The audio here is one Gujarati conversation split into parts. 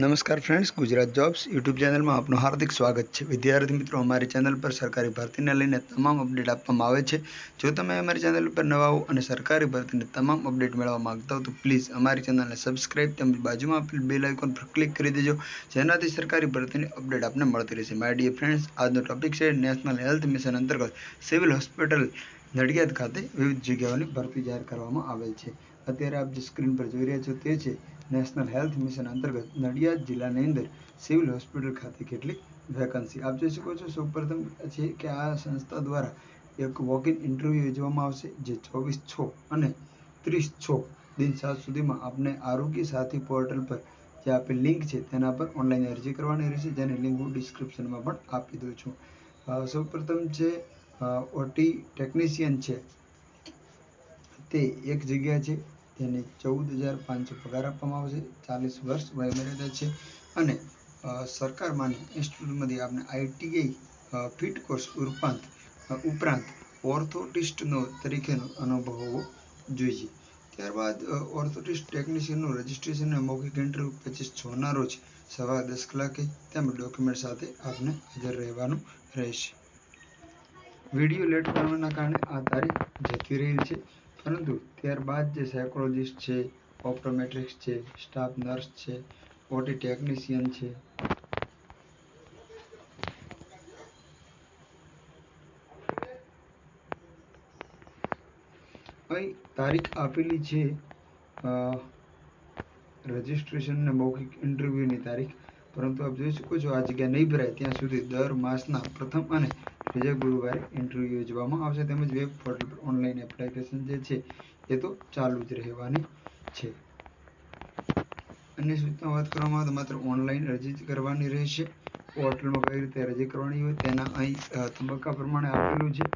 નમસ્કાર ફ્રેન્ડ્સ ગુજરાત જોબ્સ યુટ્યુબ ચેનલમાં આપનું હાર્દિક સ્વાગત છે. વિદ્યાર્થી મિત્રો, અમારી ચેનલ પર સરકારી ભરતીને લઈને તમામ અપડેટ આપવામાં આવે છે. જો તમે અમારી ચેનલ પર નવા હો અને સરકારી ભરતીને તમામ અપડેટ મેળવવા માંગતા હો તો પ્લીઝ અમારી ચેનલને સબસ્ક્રાઇબ તેમજ બાજુમાં આપેલ બેલ આઇકોન પર ક્લિક કરી દેજો, જેનાથી સરકારી ભરતીની અપડેટ આપને મળતી રહેશે. માય ડિયર ફ્રેન્ડ્સ આજનો ટોપિક છે નેશનલ હેલ્થ મિશન અંતર્ગત સિવિલ હોસ્પિટલ નડિયાદ ખાતે વિવિધ જગ્યાઓની ભરતી જાહેર કરવામાં આવેલ છે. અત્યારે આપ જે સ્ક્રીન પર જોઈ રહ્યા છો તે છે નેશનલ હેલ્થ મિશન અંતર્ગત નડિયાદ જિલ્લાની અંદર સિવિલ હોસ્પિટલ ખાતે કેટલીક વેકન્સી. આપ જોઈ શકો છો સૌપ્રથમ છે કે આ સંસ્થા દ્વારા એક વોક ઇન ઇન્ટરવ્યૂ યોજવામાં આવશે, જે ચોવીસ છ અને ત્રીસ છ દિન સાત સુધીમાં આપને આરોગ્ય સાથી પોર્ટલ પર જે આપેલ લિંક છે તેના પર ઓનલાઈન અરજી કરવાની રહેશે, જેની લિંક હું ડિસ્ક્રિપ્શનમાં પણ આપી દઉં છું. સૌપ્રથમ છે ઓટી ટેકનિશિયન છે. તે એક જગ્યા છે. તેને ચૌદ હજાર પાંચસો પગાર આપવામાં આવશે ચાલીસ વર્ષ વયમર્યાદા છે અને સરકાર માન્ય ઇન્સ્ટિટ્યૂટમાંથી આપણે આઈટીઆઈ ફિટ કોર્સ ઉપરાંત ઉપરાંત ઓર્થોટિસ્ટનો તરીકેનો અનુભવ હોવો જોઈએ. ત્યારબાદ ઓર્થોટિસ્ટ ટેકનિશિયનનું રજિસ્ટ્રેશન અને મૌખિક ઇન્ટરવ્યુ પચીસ છના રોજ સવારે દસ કલાકે તેમજ ડોક્યુમેન્ટ સાથે આપને હાજર રહેવાનું રહેશે. વીડિયો લેટ કરવાના કારણે આ તારીખ જતી રહેલ છે. પરંતુ ત્યારબાદ જે સાયકોલોજીસ્ટ છે ઓપ્ટોમેટ્રિક્સ છે સ્ટાફ નર્સ છે ઓટી ટેકનિશિયન છે, અહીં તારીખ આપેલી છે રજિસ્ટ્રેશન અને મૌખિક ઇન્ટરવ્યૂની તારીખ. પરંતુ આપ જોઈ શકો છો, આ જગ્યા નહીં ભરાય. ત્યાં સુધી દર માસના પ્રથમ અને બીજા ગુરુવારે ઇન્ટરવ્યૂ યોજવામાં આવશે. તેમજ વેબ પોર્ટલ પર ઓનલાઈન એપ્લિકેશન જે છે, એ તો ચાલુ જ રહેવાની છે. અન્ય સૂચના વાત કરવામાં આવે તો માત્ર ઓનલાઈન અરજી જ કરવાની રહેશે. પોર્ટલમાં કઈ રીતે અરજી કરવાની હોય તેના અહીં તબક્કા પ્રમાણે આપેલું છે.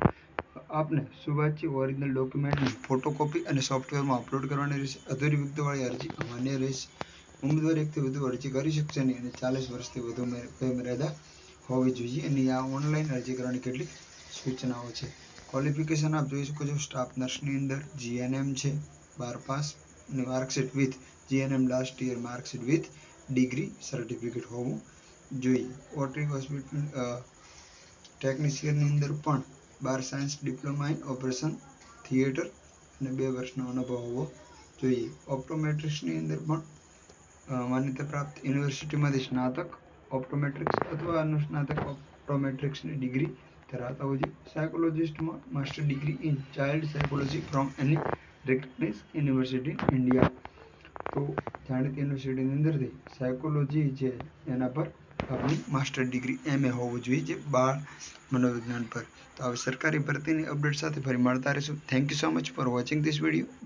આપને સુવાચ્ય ઓરિજિનલ ડોક્યુમેન્ટની ફોટોકોપી અને સોફ્ટવેરમાં અપલોડ કરવાની રહેશે. અધૂરી વિગતવાળી અરજી અમાન્ય રહેશે. ઉમેદવાર એકથી વધુ અરજી કરી શકશે નહીં અને ચાલીસ વર્ષથી વધુ મર્યાદા હોવી જોઈએ. અને આ ઓનલાઈન અરજી કરવાની કેટલીક સૂચનાઓ છે? ક્વોલિફિકેશન આપ જોઈ શકો છો. સ્ટાફ નર્સની અંદર જીએનએમ છે, બાર પાસ, અને marksheet with GNM last year marksheet with degree certificate હોવું જોઈએ. ઓટરી હોસ્પિટલ ટેકનિશિયનની અંદર પણ બાર science diploma in operation theatre અને બે વર્ષનો અનુભવ હોવો જોઈએ. ઓપ્ટોમેટ્રિક્સની અંદર પણ માન્યતા પ્રાપ્ત યુનિવર્સિટીમાંથી સ્નાતક ઓપ્ટોમેટ્રિક્સ અથવા અનુસ્નાતક ઓપ્ટોમેટ્રિક્સની ડિગ્રી ધરાવતા હોય છે સાયકોલોજિસ્ટમાં master degree in child psychology from any recognise university India તો જાણીતી યુનિવર્સિટીની અંદરથી સાયકોલોજી છે એના પર આપણી માસ્ટર ડિગ્રી એમ એ હોવું જોઈએ જે બાળ મનોવિજ્ઞાન પર તો હવે સરકારી ભરતીની અપડેટ સાથે ફરી મળતા રહીશું thank you so much for watching this video